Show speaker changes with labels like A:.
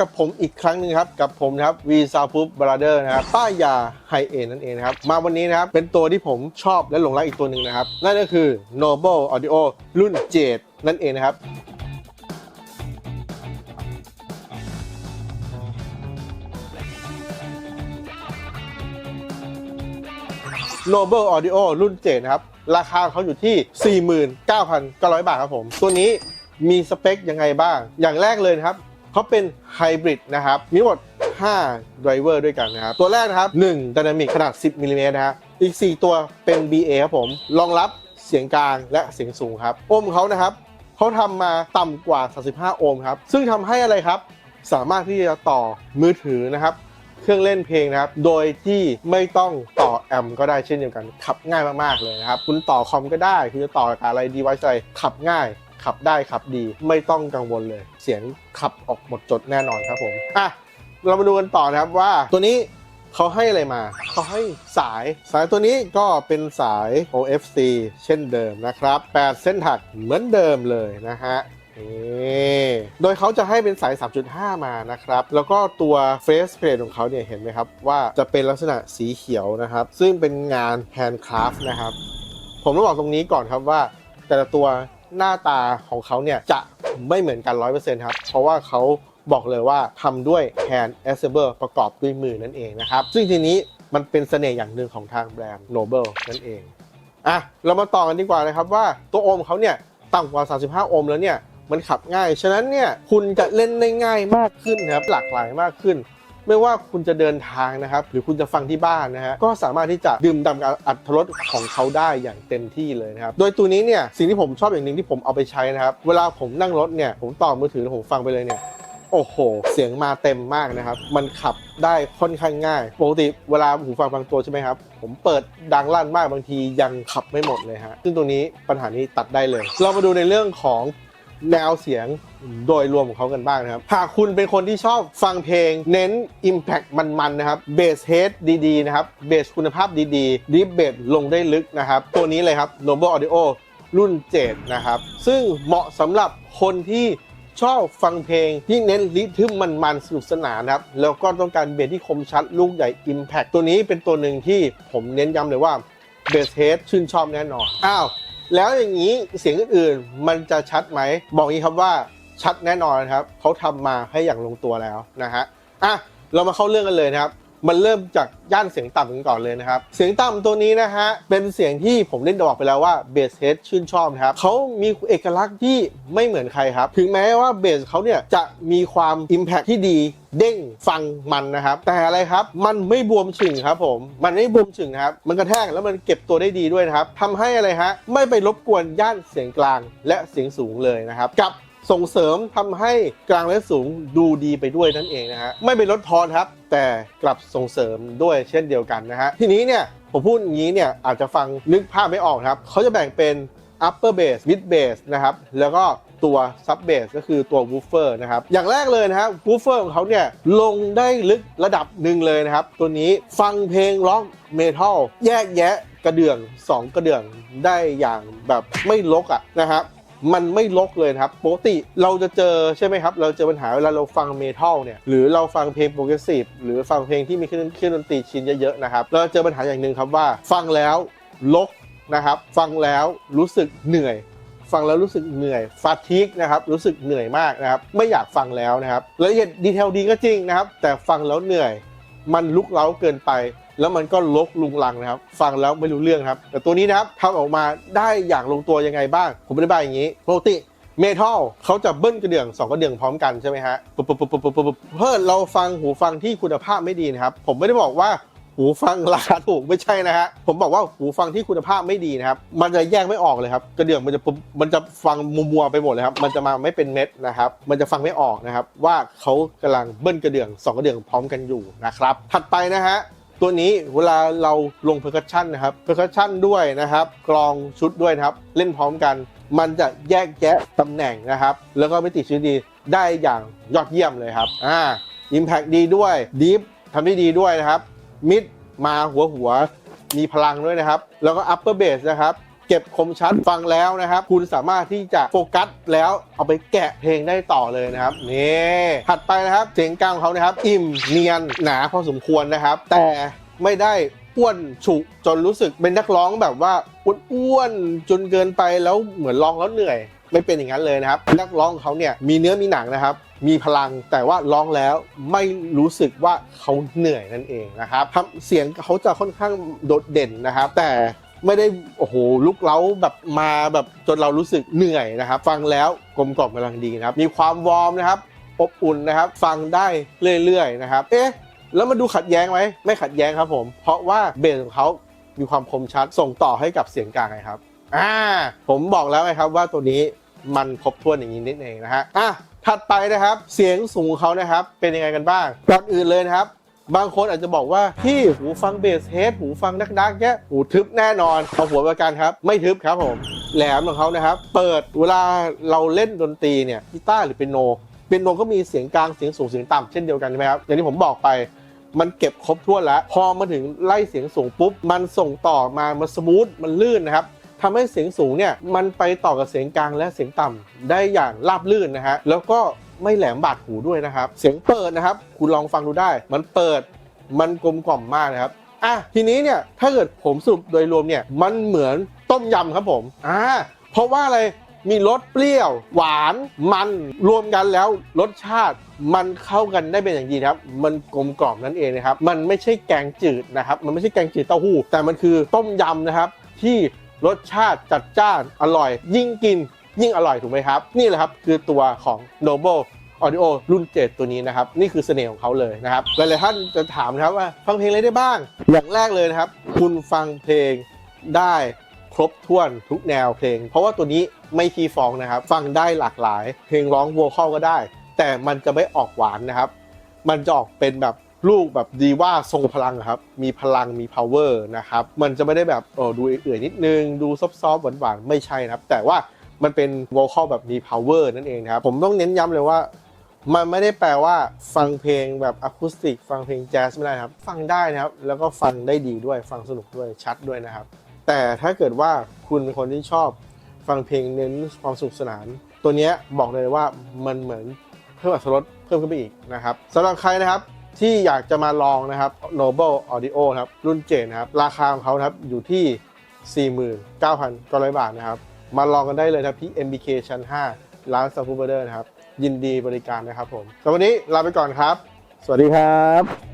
A: กับผมอีกครั้งหนึ่งครับ กับผมนะครับ V Soundproof Brother นะครับป้ายยาไฮเอ็นนั่นเองนะครับ มาวันนี้นะครับ เป็นตัวที่ผมชอบและหลงรักอีกตัวหนึ่งนะครับ นั่นก็คือ Noble Audio รุ่น Jade นั่นเองนะครับ Noble Audio รุ่นเจนะครับ ราคาเขาอยู่ที่ 49,900 บาทครับผม ตัวนี้มีสเปคยังไงบ้าง อย่างแรกเลยนะครับ เขาเป็นไฮบริดนะครับ มีหมด5ไดรเวอร์ด้วยกันนะครับ ตัวแรกนะครับ 1 Dynamic ขนาด 10มิลลิเมตรนะฮะอีก 4 ตัวเป็น BA ครับผม รองรับเสียงกลางและเสียงสูงครับ โอห์มเขานะครับเขาทำมาต่ำกว่า 35 โอห์มครับ ซึ่งทำให้อะไรครับ สามารถที่จะต่อมือถือนะครับ เครื่องเล่นเพลงนะครับ โดยที่ไม่ต้องต่อแอมป์ก็ได้เช่นเดียวกัน ขับง่ายมากๆเลยนะครับ คุณต่อคอมก็ได้ คุณจะต่อกับอะไรดีไวซ์อะไรขับง่าย ขับได้ขับดีไม่ต้องกังวลเลย เสียงขับออกหมดจดแน่นอนครับผมอะเรามาดูกันต่อนะครับว่าตัวนี้เขาให้อะไรมา เขาให้สาย สายตัวนี้ก็เป็นสาย OFC เช่นเดิมนะครับ 8 เส้นถักเหมือนเดิมเลยนะฮะนี่โดยเขาจะให้เป็นสาย 3.5 มานะครับ แล้วก็ตัว Face Plate ของเขาเนี่ยเห็นไหมครับ ว่าจะเป็นลักษณะสีเขียวนะครับ ซึ่งเป็นงาน Handcraft นะครับ ผมต้องบอกตรงนี้ก่อนครับว่า แต่ละตัว หน้าตาของเขาเนี่ยจะไม่เหมือนกัน 100%ครับ เพราะว่าเขาบอกเลยว่าทำด้วย hand assemble ประกอบด้วยมือนั่นเองนะครับ ซึ่งทีนี้มันเป็นเสน่ห์อย่างหนึ่งของทางแบรนด์ Noble นั่นเองอะเรามาต่อกันดีกว่านะครับว่าตัวโอห์มเขาเนี่ยต่ำกว่า 35 โอห์มแล้วเนี่ยมันขับง่าย ฉะนั้นเนี่ยคุณจะเล่นได้ง่ายมากขึ้นนะครับหลากหลายมากขึ้น ไม่ว่าคุณจะเดินทางนะครับ หรือคุณจะฟังที่บ้านนะฮะก็สามารถที่จะดื่มด่ำกับอัตรสของเขาได้อย่างเต็มที่เลยนะครับโดยตัวนี้เนี่ยสิ่งที่ผมชอบอย่างหนึ่งที่ผมเอาไปใช้นะครับ เวลาผมนั่งรถเนี่ยผมต่อมือถือแล้วผมฟังไปเลยเนี่ยโอ้โห เสียงมาเต็มมากนะครับ มันขับได้ค่อนข้างง่าย ปกติเวลาหูฟังบางตัวใช่ไหมครับ ผมเปิดดังลั่นมากบางทียังขับไม่หมดเลยฮะ ซึ่งตัวนี้ปัญหานี้ตัดได้เลย เรามาดูในเรื่องของ แนวเสียงโดยรวมของเขากันบ้างนะครับ หากคุณเป็นคนที่ชอบฟังเพลงเน้น Impact มันๆนะครับเบสเฮดดีๆนะครับเบสคุณภาพดีๆดิฟเบสลงได้ลึกนะครับ ตัวนี้เลยครับ Noble Audio รุ่น 7 นะครับ ซึ่งเหมาะสำหรับคนที่ชอบฟังเพลงที่เน้นริทึมมันๆสนุกสนานนะครับ แล้วก็ต้องการเบสที่คมชัด ลูกใหญ่ Impact ตัวนี้เป็นตัวหนึ่งที่ผมเน้นย้ำเลยว่าเบสเฮดชื่นชอบแน่นอน อ้าว แล้วอย่างนี้เสียงอื่นๆมันจะชัดไหม บอกงี้ครับว่าชัดแน่นอนครับเขาทำมาให้อย่างลงตัวแล้วนะฮะอะเรามาเข้าเรื่องกันเลยนะครับ มันเริ่มจากย่านเสียงต่ำกันก่อนเลยนะครับ เสียงต่ำตัวนี้นะฮะ เป็นเสียงที่ผมเล่นบอกไปแล้วว่าเบสเฮดชื่นชอบนะครับเขามีเอกลักษณ์ที่ไม่เหมือนใครครับ ถึงแม้ว่าเบสเขาเนี่ยจะมีความ Impact ที่ดีเด้งฟังมันนะครับ แต่อะไรครับมันไม่บวมฉึ่งครับผม มันไม่บวมฉึ่งนะครับ มันกระแทกแล้วมันเก็บตัวได้ดีด้วยนะครับทำให้อะไรฮะไม่ไปรบกวนย่านเสียงกลางและเสียงสูงเลยนะครับกับ ส่งเสริมทำให้กลางและสูงดูดีไปด้วยนั่นเองนะฮะไม่ไปลดทอนครับ แต่กลับส่งเสริมด้วยเช่นเดียวกันนะฮะทีนี้เนี่ยผมพูดอย่างนี้เนี่ยอาจจะฟังนึกภาพไม่ออกครับเขาจะแบ่งเป็น upper bass mid bass นะครับแล้วก็ตัว sub bass ก็คือตัว woofer นะครับ อย่างแรกเลยนะครับ woofer ของเขาเนี่ยลงได้ลึกระดับหนึ่งเลยนะครับ ตัวนี้ฟังเพลงร็อกเมทัลแยกแยะกระเดื่อง 2 กระเดื่องได้อย่างแบบไม่ลกอะนะครับ มันไม่ลกเลยครับปกติเราจะเจอใช่ไหมครับ เราเจอปัญหาเวลาเราฟังเมทัลเนี่ยหรือเราฟังเพลงโปรเกรสซีฟหรือฟังเพลงที่มีเครื่องเครื่องดนตรีชิ้นเยอะๆนะครับเราเจอปัญหาอย่างหนึ่งครับว่า ฟังแล้วลกนะครับ ฟังแล้วรู้สึกเหนื่อยฟังแล้วรู้สึกเหนื่อยฟาทิกนะครับรู้สึกเหนื่อยมากนะครับไม่อยากฟังแล้วนะครับรายละเอียดดีเทลดีก็จริงนะครับ แต่ฟังแล้วเหนื่อย มันลุกเล้าเกินไป แล้วมันก็ลกลุงลังนะครับ ฟังแล้วไม่รู้เรื่องครับ แต่ตัวนี้นะครับทำออกมาได้อย่างลงตัวยังไงบ้าง ผมอธิบายอย่างนี้ปกติเมทัลเขาจะเบิ้ลกระเดื่องสองกระเดื่องพร้อมกันใช่ไหมฮะปุ๊บปุ๊บปุ๊บปุ๊บปุ๊บปุ๊บเพื่อเราฟังหูฟังที่คุณภาพไม่ดีนะครับ ผมไม่ได้บอกว่าหูฟังราคาถูกไม่ใช่นะฮะผมบอกว่าหูฟังที่คุณภาพไม่ดีนะครับ มันจะแยกไม่ออกเลยครับกระเดื่องมันจะมันจะฟังมัวๆไปหมดเลยครับ มันจะมาไม่เป็นเม็ดนะครับ มันจะฟังไม่ออกนะครับ ว่าเขากำลังเบิ้ลกระเดื่องสองกระเดื่องพร้อมกันอยู่นะครับ ถัดไปนะฮะ ตัวนี้เวลาเราลงเพอร์คัชชันนะครับเพอร์คัชชันด้วยนะครับกลองชุดด้วยนะครับ เล่นพร้อมกัน มันจะแยกแยะตำแหน่งนะครับ แล้วก็มิติชีวิตดีได้อย่างยอดเยี่ยมเลยครับอ่าอิมแพคดีด้วยดีฟทำได้ดีด้วยนะครับมิดมาหัวหัวมีพลังด้วยนะครับ แล้วก็อัปเปอร์เบสนะครับ เก็บคมชัดฟังแล้วนะครับ คุณสามารถที่จะโฟกัสแล้วเอาไปแกะเพลงได้ต่อเลยนะครับนี่ถัดไปนะครับเสียงกลางของเขานะครับ อิ่มเนียนหนาพอสมควรนะครับ แต่ไม่ได้อ้วนฉุกจนรู้สึกเป็นนักร้องแบบว่าอ้วนจนเกินไปแล้วเหมือนร้องแล้วเหนื่อย ไม่เป็นอย่างนั้นเลยนะครับ นักร้องเขาเนี่ยมีเนื้อมีหนังนะครับ มีพลังแต่ว่าร้องแล้วไม่รู้สึกว่าเขาเหนื่อยนั่นเองนะครับเสียงเขาจะค่อนข้างโดดเด่นนะครับ แต่ ไม่ได้โอ้โหลุกเล้าแบบมาแบบจนเรารู้สึกเหนื่อยนะครับ ฟังแล้วกลมกล่อมกำลังดีนะครับ มีความวอร์มนะครับ อบอุ่นนะครับ ฟังได้เรื่อยๆนะครับ เอ๊ะแล้วมันดูขัดแย้งไหมไม่ขัดแย้งครับผม เพราะว่าเบสของเขามีความคมชัดส่งต่อให้กับเสียงกลางไงครับอ่าผมบอกแล้วไงครับว่าตัวนี้มันครบถ้วนอย่างนี้นิดเองนะฮะอะถัดไปนะครับ เสียงสูงของเขานะครับ เป็นยังไงกันบ้างก่อนอื่นเลยนะครับ บางคนอาจจะบอกว่าพี่หูฟังเบสเฮดหูฟังดักๆแค่หูทึบแน่นอนเอาหัวประกันครับ ไม่ทึบครับผมแหลมของเขานะครับ เปิดเวลาเราเล่นดนตรีเนี่ยกีตาร์หรือเปียโนเปียโนก็มีเสียงกลางเสียงสูงเสียงต่ำเช่นเดียวกันใช่ไหมครับอย่างที่ผมบอกไปมันเก็บครบถ้วแล้ว พอมาถึงไล่เสียงสูงปุ๊บ มันส่งต่อมามันสมูทมันลื่นนะครับทำให้เสียงสูงเนี่ยมันไปต่อกับเสียงกลางและเสียงต่ำได้อย่างราบลื่นนะฮะแล้วก็ ไม่แหลมบาดหูด้วยนะครับ เสียงเปิดนะครับ คุณลองฟังดูได้ มันเปิด มันกลมกล่อมมากนะครับอะทีนี้เนี่ยถ้าเกิดผมสรุปโดยรวมเนี่ยมันเหมือนต้มยำครับผมอ่าเพราะว่าอะไรมีรสเปรี้ยว หวานมันรวมกันแล้วรสชาติมันเข้ากันได้เป็นอย่างดีครับ มันกลมกล่อมนั่นเองนะครับ มันไม่ใช่แกงจืดนะครับ มันไม่ใช่แกงจืดเต้าหู้แต่มันคือต้มยำนะครับ ที่รสชาติจัดจ้านอร่อย ยิ่งกิน ยิ่งอร่อยถูกไหมครับ นี่แหละครับคือตัวของ Noble Audio รุ่น 7 ตัวนี้นะครับ นี่คือเสน่ห์ของเขาเลยนะครับหลายๆท่านจะถามนะครับว่าฟังเพลงอะไรได้บ้าง อย่างแรกเลยนะครับ คุณฟังเพลงได้ครบถ้วนทุกแนวเพลง เพราะว่าตัวนี้ไม่คีฟองนะครับ ฟังได้หลากหลาย เพลงร้องโวคอลก็ได้ แต่มันจะไม่ออกหวานนะครับ มันจะออกเป็นแบบลูกแบบดีว่าทรงพลังครับ มีพลังมี power นะครับ มันจะไม่ได้แบบเออดูเอื่อยนิดนึง ดูซอฟๆหวานๆ ไม่ใช่นะครับ แต่ว่า มันเป็น vocal แบบมี power นั่นเองนะครับ ผมต้องเน้นย้ำเลยว่า มันไม่ได้แปลว่าฟังเพลงแบบอะคูสติก ฟังเพลงแจ๊สไม่ได้ครับ ฟังได้นะครับ แล้วก็ฟังได้ดีด้วย ฟังสนุกด้วย ชัดด้วยนะครับ แต่ถ้าเกิดว่าคุณเป็นคนที่ชอบฟังเพลงเน้นความสนุกสนาน ตัวนี้บอกเลยว่ามันเหมือนเพิ่มอรรถรสเพิ่มขึ้นไปอีกนะครับสำหรับใครนะครับที่อยากจะมาลองนะครับ Noble Audio นะครับรุ่นเจนนะครับ ราคาของเขาครับอยู่ที่ 49,900 บาทนะครับ มาลองกันได้เลยนะครับที่ MBK ชั้น 5 ร้านซัพพอร์เดอร์นะครับ ยินดีบริการนะครับผมสำหรับวันนี้ลาไปก่อนครับ สวัสดีครับ